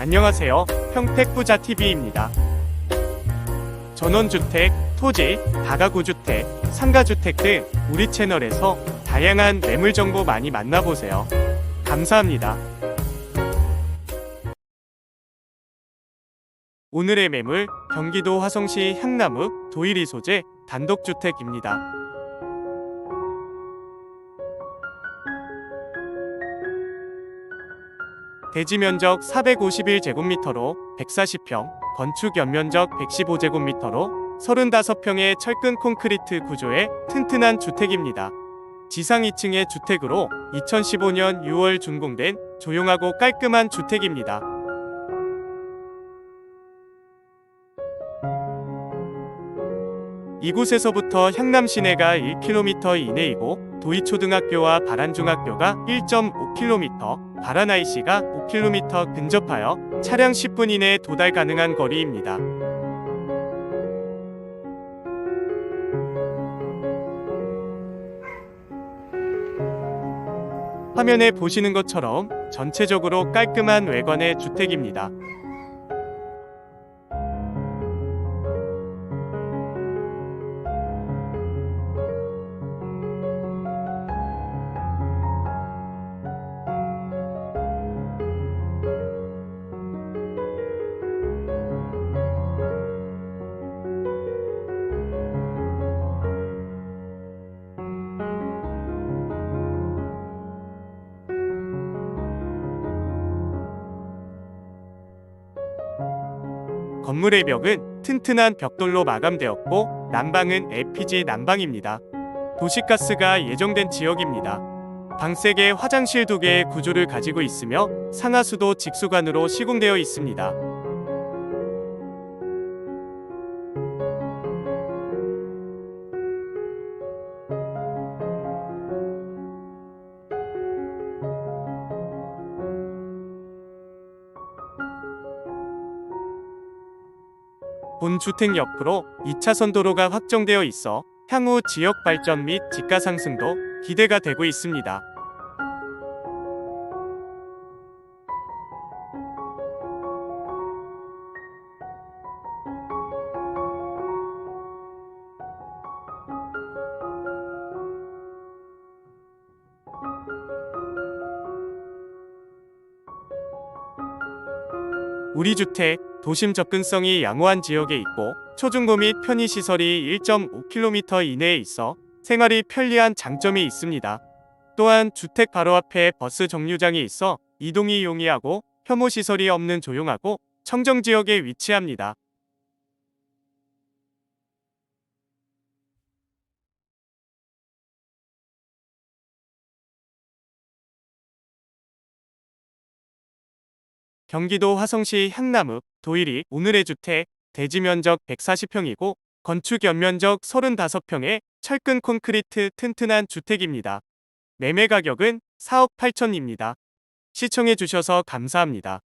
안녕하세요. 평택부자TV입니다. 전원주택, 토지, 다가구주택, 상가주택 등 우리 채널에서 다양한 매물 정보 많이 만나보세요. 감사합니다. 오늘의 매물, 경기도 화성시 향나무 도일이 소재 단독주택입니다. 대지 면적 451제곱미터로 140평, 건축 연면적 115제곱미터로 35평의 철근 콘크리트 구조의 튼튼한 주택입니다. 지상 2층의 주택으로 2015년 6월 준공된 조용하고 깔끔한 주택입니다. 이곳에서부터 향남 시내가 1km 이내이고 도이초등학교와 바란중학교가 1.5km, 바라나이시가 5km 근접하여 차량 10분 이내에 도달 가능한 거리입니다. 화면에 보시는 것처럼 전체적으로 깔끔한 외관의 주택입니다. 건물의 벽은 튼튼한 벽돌로 마감되었고 난방은 LPG 난방입니다. 도시가스가 예정된 지역입니다. 방 3개, 화장실 2개의 구조를 가지고 있으며 상하수도 직수관으로 시공되어 있습니다. 본 주택 옆으로 2차선 도로가 확정되어 있어 향후 지역 발전 및 집가 상승도 기대가 되고 있습니다. 우리 주택 도심 접근성이 양호한 지역에 있고 초중고 및 편의시설이 1.5km 이내에 있어 생활이 편리한 장점이 있습니다. 또한 주택 바로 앞에 버스 정류장이 있어 이동이 용이하고 혐오 시설이 없는 조용하고 청정 지역에 위치합니다. 경기도 화성시 향나무 도일이 오늘의 주택 대지 면적 140평이고 건축 연면적 35평의 철근 콘크리트 튼튼한 주택입니다. 매매 가격은 4억 8천입니다. 시청해 주셔서 감사합니다.